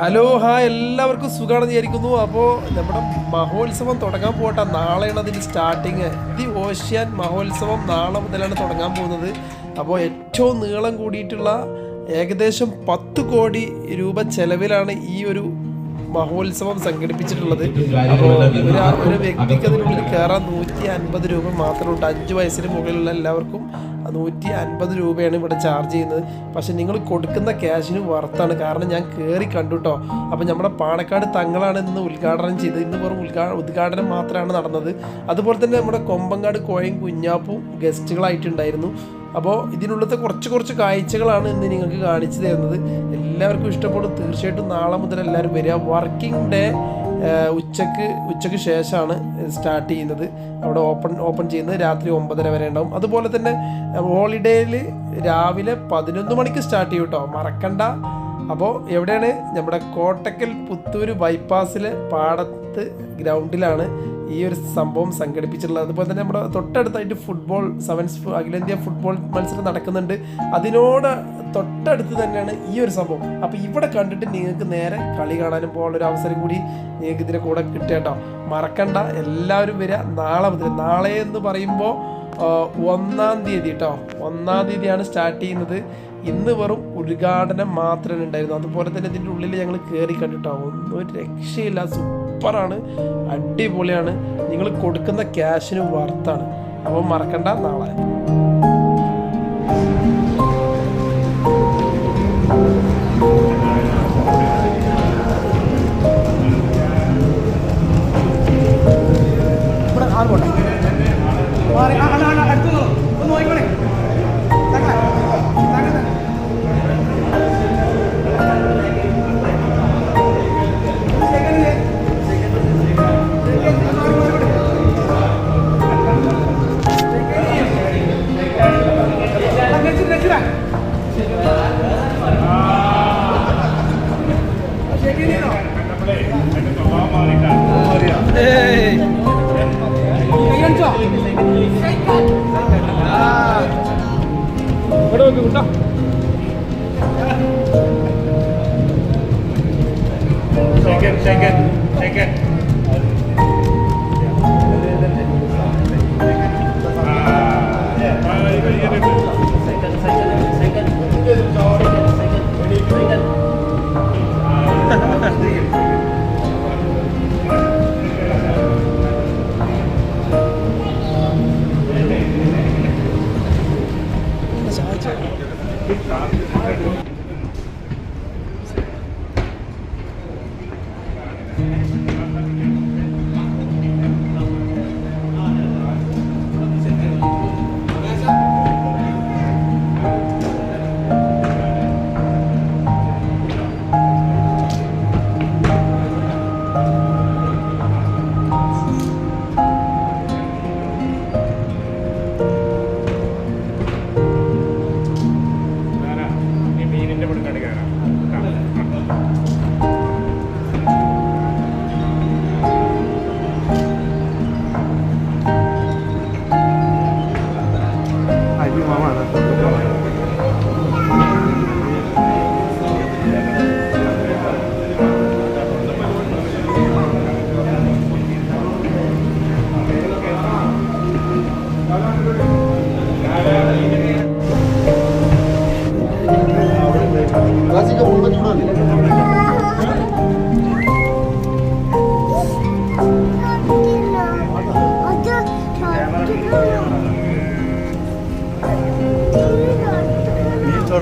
Hello hi എല്ലാവർക്കും സുഖമാണെന്ന് വിചാരിക്കുന്നു. അപ്പോൾ നമ്മുടെ മഹോത്സവം തുടങ്ങാൻ പോകട്ടെ നാളെയാണ് അതിന്റെ സ്റ്റാർട്ടിങ് ദി ഓഷ്യാൻ മഹോത്സവം നാളെ മുതലാണ് തുടങ്ങാൻ പോകുന്നത്. അപ്പോൾ ഏറ്റവും നീളം കൂടിയിട്ടുള്ള ഏകദേശം പത്ത് കോടി രൂപ ചെലവിലാണ് ഈ ഒരു മഹോത്സവം സംഘടിപ്പിച്ചിട്ടുള്ളത്. അപ്പോൾ ഒരു വ്യക്തിക്ക് അതിനുള്ളിൽ കയറാൻ നൂറ്റി അൻപത് രൂപ മാത്രമേ അഞ്ച് വയസ്സിന് മുകളിലുള്ള എല്ലാവർക്കും നൂറ്റി അൻപത് രൂപയാണ് ഇവിടെ ചാർജ് ചെയ്യുന്നത്. പക്ഷെ നിങ്ങൾ കൊടുക്കുന്ന ക്യാഷിന് വർത്താണ് കാരണം ഞാൻ കയറി കണ്ടുട്ടോ അപ്പോൾ നമ്മുടെ പാണക്കാട് തങ്ങളാണ് ഇന്ന് ഉദ്ഘാടനം ചെയ്തത്. ഇന്ന് വെറും ഉദ്ഘാ ഉദ്ഘാടനം മാത്രമാണ് നടന്നത്. അതുപോലെ തന്നെ നമ്മുടെ കൊമ്പങ്കാട് കോയും കുഞ്ഞാപ്പും ഗസ്റ്റുകളായിട്ടുണ്ടായിരുന്നു. അപ്പോൾ ഇതിനുള്ളത്തെ കുറച്ച് കുറച്ച് കാഴ്ചകളാണ് ഇന്ന് നിങ്ങൾക്ക് കാണിച്ചു തരുന്നത്. എല്ലാവർക്കും ഇഷ്ടപ്പെടും. തീർച്ചയായിട്ടും നാളെ മുതൽ എല്ലാവരും വരിക. വർക്കിംഗ് ഡേ ഉച്ചയ്ക്ക് ഉച്ചയ്ക്ക് ശേഷമാണ് സ്റ്റാർട്ട് ചെയ്യുന്നത്. അവിടെ ഓപ്പൺ ഓപ്പൺ ചെയ്യുന്നത് രാത്രി ഒമ്പതര വരെ ഉണ്ടാവും. അതുപോലെ തന്നെ ഹോളിഡേയിൽ രാവിലെ പതിനൊന്ന് മണിക്ക് സ്റ്റാർട്ട് ചെയ്യും കേട്ടോ മറക്കണ്ട. അപ്പോൾ എവിടെയാണ്? നമ്മുടെ കോട്ടക്കൽ പുത്തൂർ ബൈപ്പാസിലെ പാടത്ത് ഗ്രൗണ്ടിലാണ് ഈ ഒരു സംഭവം സംഘടിപ്പിച്ചിട്ടുള്ളത്. അതുപോലെ തന്നെ നമ്മുടെ തൊട്ടടുത്തായിട്ട് ഫുട്ബോൾ സെവൻസ് അഖിലേന്ത്യാ ഫുട്ബോൾ മത്സരം നടക്കുന്നുണ്ട്. അതിനോട് തൊട്ടടുത്ത് തന്നെയാണ് ഈ ഒരു സംഭവം. അപ്പോൾ ഇവിടെ കണ്ടിട്ട് നിങ്ങൾക്ക് നേരെ കളി കാണാനും പോകാനുള്ള ഒരു അവസരം കൂടി നിങ്ങൾക്ക് ഇതിന്റെ കൂടെ കിട്ടേട്ടോ മറക്കണ്ട എല്ലാവരും വരിക. നാളെ മുതൽ നാളെ എന്ന് പറയുമ്പോൾ ഒന്നാം തീയതി കേട്ടോ. ഒന്നാം തീയതിയാണ് സ്റ്റാർട്ട് ചെയ്യുന്നത്. ഇന്ന് വെറും ഉദ്ഘാടനം മാത്രമേ ഉണ്ടായിരുന്നു അതുപോലെ തന്നെ ഇതിന്റെ ഉള്ളിൽ ഞങ്ങൾ കയറി കണ്ടിട്ടോ. ഒന്നും രക്ഷയില്ല. സൂപ്പറാണ് അടിപൊളിയാണ്. നിങ്ങൾ കൊടുക്കുന്ന ക്യാഷിന് വർത്താണ് അപ്പോൾ മറക്കണ്ട നാളെ. ഇവിടെ it, shake it, shake second. going to go.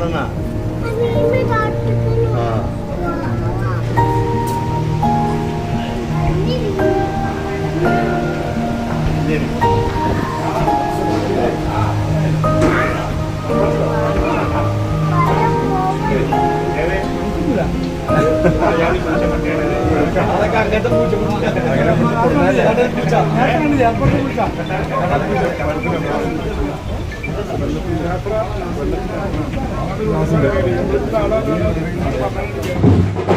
karena? Ayo, ah. ini Ada ada ാണ്